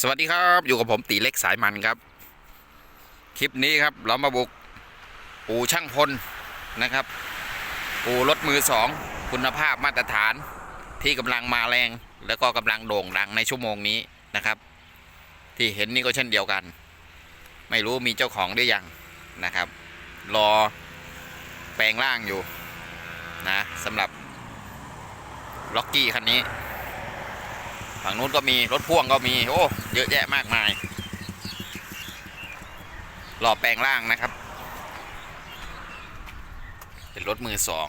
สวัสดีครับอยู่กับผมตีเล็กสายมันครับ คลิปนี้ครับเรามาบุกอู่ช่างพลนะครับ อู่รถมือสองคุณภาพมาตรฐานที่กำลังมาแรง แล้วก็กำลังโด่งดังในชั่วโมงนี้นะครับ ที่เห็นนี่ก็เช่นเดียวกัน ไม่รู้มีเจ้าของหรือยังนะครับ รอแปลงร่างอยู่นะสำหรับล็อกกี้คันนี้ ฝั่งนู้นก็มีรถพ่วงก็มีโอ้เยอะแยะมากมายรอแปลงร่างนะครับ เป็นรถมือสอง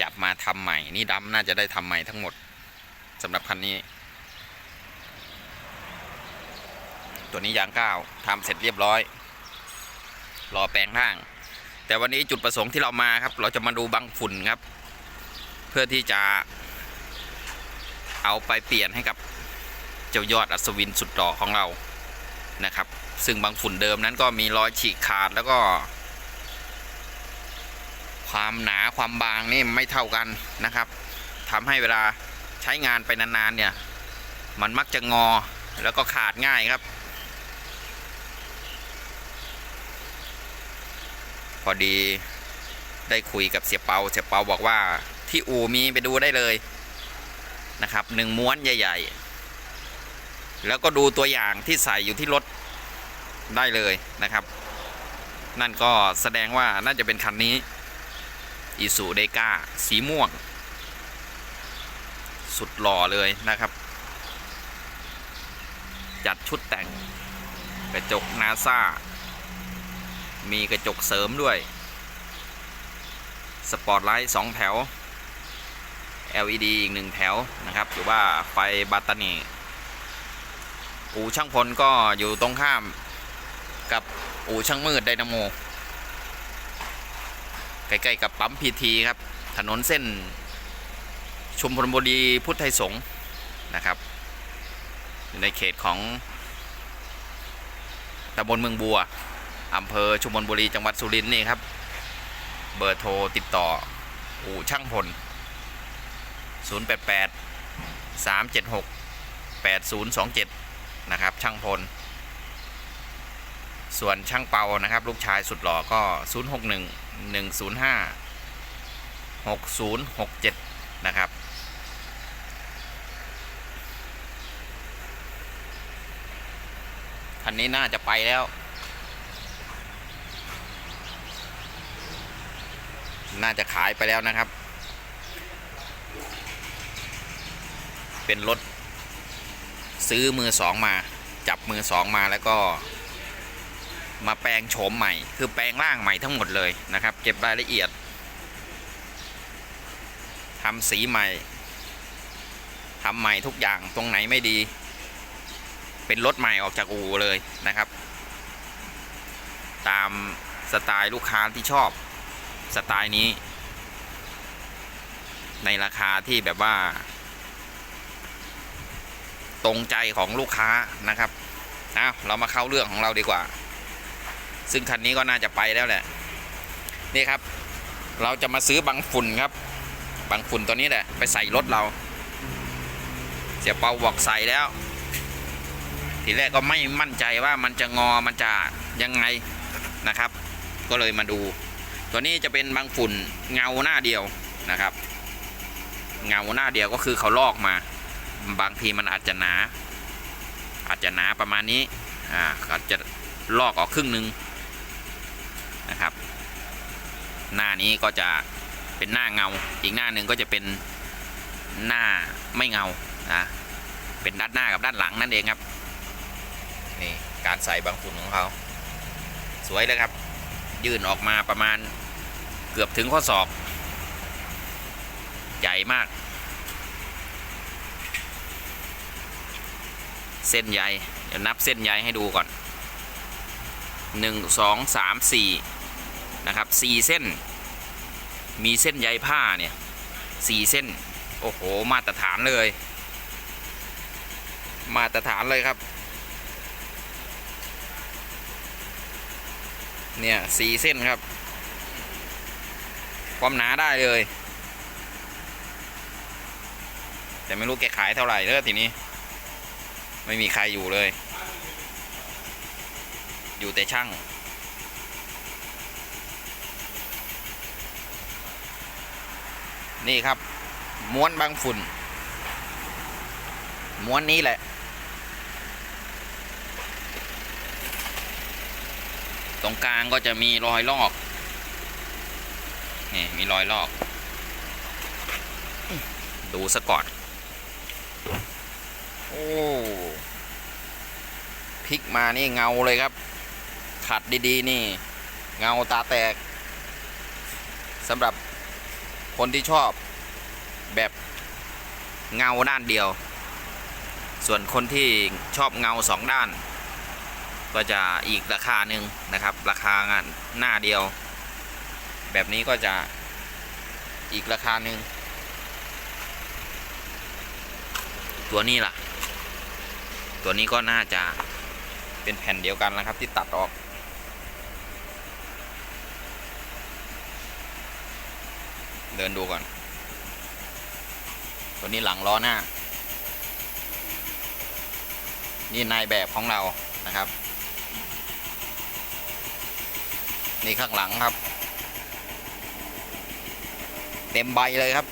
จับมาทำใหม่นี่ดำน่าจะได้ทำใหม่ทั้งหมดสำหรับคันนี้ ตัวนี้ยางก้าวทำเสร็จเรียบร้อยรอแปลงร่าง แต่วันนี้จุดประสงค์ที่เรามาครับ เราจะมาดูบังฝุ่นครับ เพื่อที่จะ เอาไปเปลี่ยนให้กับเจ้ายอดอัศวินสุดหล่อของเรานะครับ ซึ่งบางฝุ่นเดิมนั้นก็มีรอยฉีกขาดแล้วก็ ความหนาความบางนี่ไม่เท่ากันนะครับทำให้เวลาใช้งานไปนานๆเนี่ย มันมักจะงอแล้วก็ขาดง่ายครับ พอดีได้คุยกับเสียเปา เสียเปาบอกว่าที่อูมีไปดูได้เลย นะครับหนึ่งม้วนใหญ่ ๆ แล้วก็ดูตัวอย่างที่ใส่อยู่ที่รถได้เลยนะครับ นั่นก็แสดงว่าน่าจะเป็นคันนี้อีซูเดกาสีม่วง สุดหล่อเลยนะครับ จัดชุดแต่งกระจกนาซามีกระจกเสริมด้วย สปอร์ตไลท์สองแถว LED อีกหนึ่งแถวนะครับ หรือว่าไฟบัตตานีอู่ช่างพลก็อยู่ตรงข้ามกับอู่ช่างมืดไดนาโมใกล้ๆกับปั๊มพีทีครับ ถนนเส้น ชุมพลบุรีพุทธไทยสงฆ์นะครับ อยู่ในเขตของตำบลเมืองบัวอำเภอชุมพลบุรีจังหวัดสุรินทร์นี่ครับ เบอร์โทรติดต่ออู่ช่างพล 088 376 8027 นะครับ ช่างพล ส่วนช่างเปานะครับ ลูกชายสุดหล่อก็ 061 105 6067 นะครับคันนี้น่าจะไปแล้วน่าจะขายไปแล้วนะครับ เป็นรถซื้อมือสองมา จับมือสองมาแล้วก็ มาแปลงโฉมใหม่ คือแปลงร่างใหม่ทั้งหมดเลยนะครับ เก็บรายละเอียดทำสีใหม่ทำใหม่ทุกอย่างตรงไหนไม่ดี เป็นรถใหม่ออกจากอู่เลยนะครับ ตามสไตล์ลูกค้าที่ชอบสไตล์นี้ ในราคาที่แบบว่า ตรงใจของลูกค้านะครับเอาเรามาเข้าเรื่องของเราดีกว่า ซึ่งคันนี้ก็น่าจะไปแล้วแหละ นี่ครับ เราจะมาซื้อบังฝุ่นครับ บังฝุ่นตัวนี้แหละ ไปใส่รถเรา เสียเปาบอกใส่แล้ว ทีแรกก็ไม่มั่นใจว่ามันจะงอมันจะยังไงนะครับ ก็เลยมาดู ตัวนี้จะเป็นบังฝุ่นเงาหน้าเดียวนะครับ เงาหน้าเดียวก็คือเขาลอกมา บางทีมันอาจจะหนา อาจจะหนาประมาณนี้อ่าอาจจะลอกออกครึ่งหนึ่งนะครับ หน้านี้ก็จะเป็นหน้าเงา อีกหน้าหนึ่งก็จะเป็นหน้าไม่เงานะเป็นด้านหน้ากับด้านหลังนั่นเองครับนี่การใส่บางฝุ่นของเขา สวยเลยครับ ยื่นออกมาประมาณเกือบถึงข้อศอก ใหญ่มาก เส้นใยเดี๋ยวนับเส้นใยให้ดูก่อนหนึ่งสองสามสี่นะครับสี่เส้น มีเส้นใยผ้าเนี่ยสี่เส้น โอ้โห มาตรฐานเลย มาตรฐานเลยครับ เนี่ยสี่เส้นครับ ความหนาได้เลย แต่ไม่รู้แกขายเท่าไหร่เด้อทีนี้ ไม่มีใครอยู่เลย อยู่แต่ช่าง นี่ครับ ม้วนบางฝุ่น ม้วนนี้แหละตรงกลางก็จะมีรอยลอก นี่ มีรอยลอก ดูซะก่อน โอ้พลิกมานี่เงาเลยครับ ขัดดีๆนี่ เงาตาแตกสำหรับคนที่ชอบแบบเงาด้านเดียว ส่วนคนที่ชอบเงาสองด้าน ก็จะอีกราคาหนึ่งนะครับ ราคางานหน้าเดียว แบบนี้ก็จะอีกราคาหนึ่งตัวนี้ล่ะ ตัวนี้ก็น่าจะเป็นแผ่นเดียวกันนะครับที่ตัดออก เดินดูก่อน ตัวนี้หลังล้อหน้า นี่นายแบบของเรานะครับ นี่ข้างหลังครับ เต็มใบเลยครับ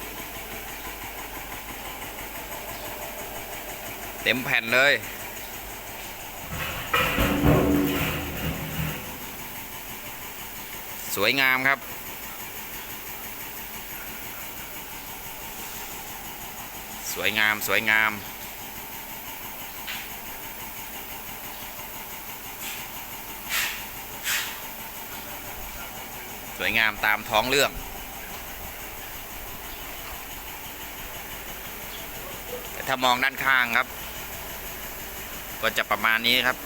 เต็มแผ่นเลย สวยงามครับ สวยงามสวยงามสวยงามตามท้องเรื่อง แต่ถ้ามองด้านข้างครับ ก็จะประมาณนี้ครับ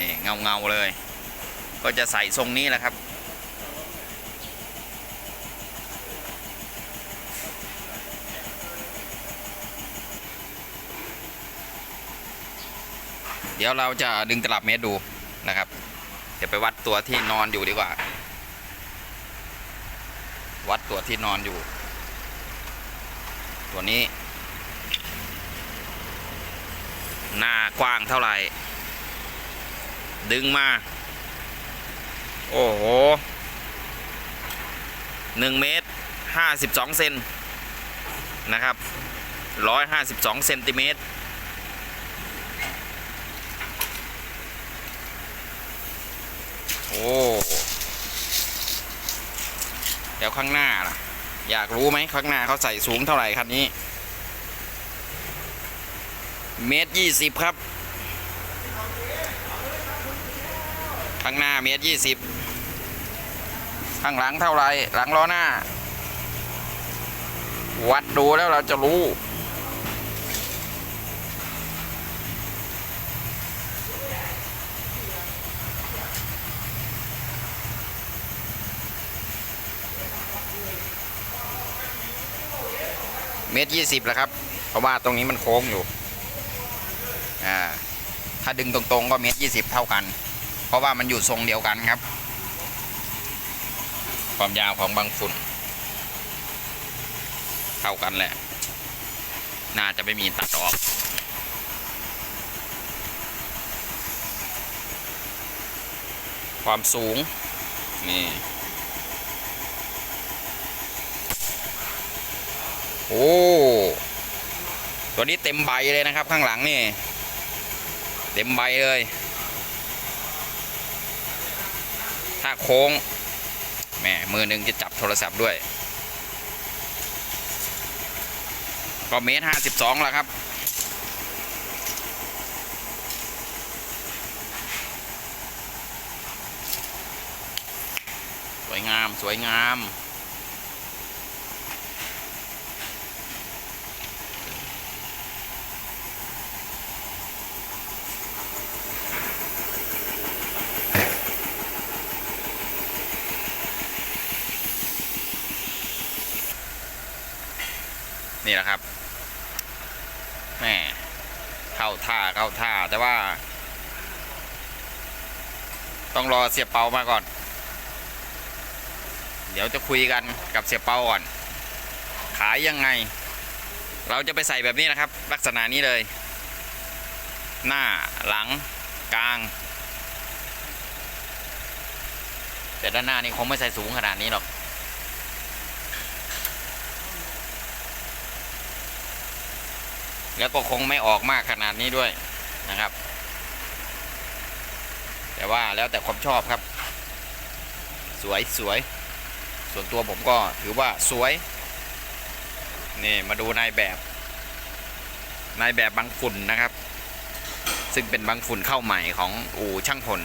นี่เงาเงาเลย ก็จะใส่ทรงนี้แหละครับ เดี๋ยวเราจะดึงตลับเมตรดูนะครับ เดี๋ยวไปวัดตัวที่นอนอยู่ดีกว่า วัดตัวที่นอนอยู่ ตัวนี้ หน้ากว้างเท่าไหร่ ดึงมา โอ้โหหนึ่งเมตรห้าสิบสองเซนนะครับร้อยห้าสิบสองเซนติเมตรโอ้แล้วข้างหน้าล่ะ อยากรู้ไหมข้างหน้าเขาใส่สูงเท่าไหร่คันนี้ เมตรยี่สิบครับ ข้างหน้าเมตรยี่สิบข้างหลังเท่าไรหลังล้อหน้า วัดดูแล้วเราจะรู้เมตรยี่สิบแล้วครับ เพราะว่าตรงนี้มันโค้งอยู่ อ่า ถ้าดึงตรงๆก็เมตรยี่สิบเท่ากัน เพราะว่ามันอยู่ทรงเดียวกันครับ ความยาวของบางฝุ่นเท่ากันแหละ น่าจะไม่มีตัดออกความสูง นี่ โอ้ ตัวนี้เต็มใบเลยนะครับข้างหลังนี่ เต็มใบเลย ถ้า โค้งแหมมือหนึ่งจะจับโทรศัพท์ด้วย ก็เมตรห้าสิบสองแล้วครับ สวยงามสวยงาม นี่แหละครับแหม่เข้าท่าเข้าท่าแต่ว่า ต้องรอเสียเปามาก่อน เดี๋ยวจะคุยกันกับเสียเปาก่อน ขายยังไง เราจะไปใส่แบบนี้นะครับ ลักษณะนี้เลย หน้าหลังกลาง แต่ด้านหน้านี่คงไม่ใส่สูงขนาดนี้หรอก แล้วก็คงไม่ออกมากขนาดนี้ด้วยนะครับ แต่ว่าแล้วแต่ความชอบครับ สวยสวย ส่วนตัวผมก็ถือว่าสวย นี่มาดูนายแบบ นายแบบบางฝุ่นนะครับ ซึ่งเป็นบางฝุ่นเข้าใหม่ของอู่ช่างพล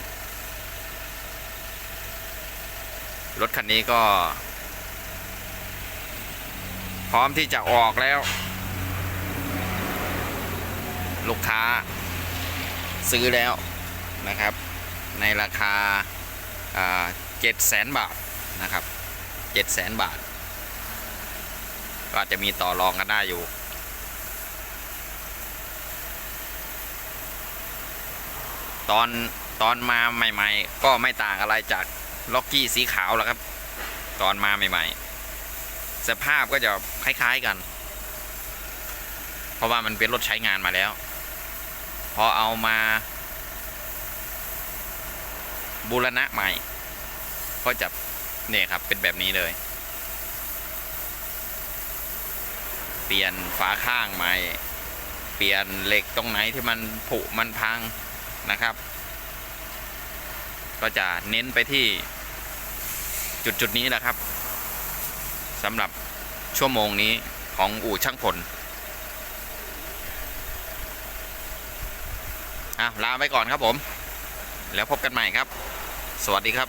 รถคันนี้ก็ พร้อมที่จะออกแล้ว ลูกค้าซื้อแล้วนะครับ ในราคาเจ็ดแสนบาทนะครับเจ็ดแสนบาท ก็อาจจะมีต่อรองกันได้อยู่ตอนตอนมาใหม่ๆ ก็ไม่ต่างอะไรจากล็อกกี้สีขาวแล้วครับ ตอนมาใหม่ ๆ สภาพก็จะคล้าย ๆกัน เพราะว่ามันเป็นรถใช้งานมาแล้ว พอเอามา บูรณะใหม่ ก็จะเนี่ยครับเป็นแบบนี้เลย เปลี่ยนฝาข้างใหม่ เปลี่ยนเหล็กตรงไหนที่มันผุมันพังนะครับ ก็จะเน้นไปที่จุดจุดๆนี้แหละครับสำหรับชั่วโมงนี้ของอู่ช่างพล อะลาไปก่อนครับผม แล้วพบกันใหม่ครับ สวัสดีครับ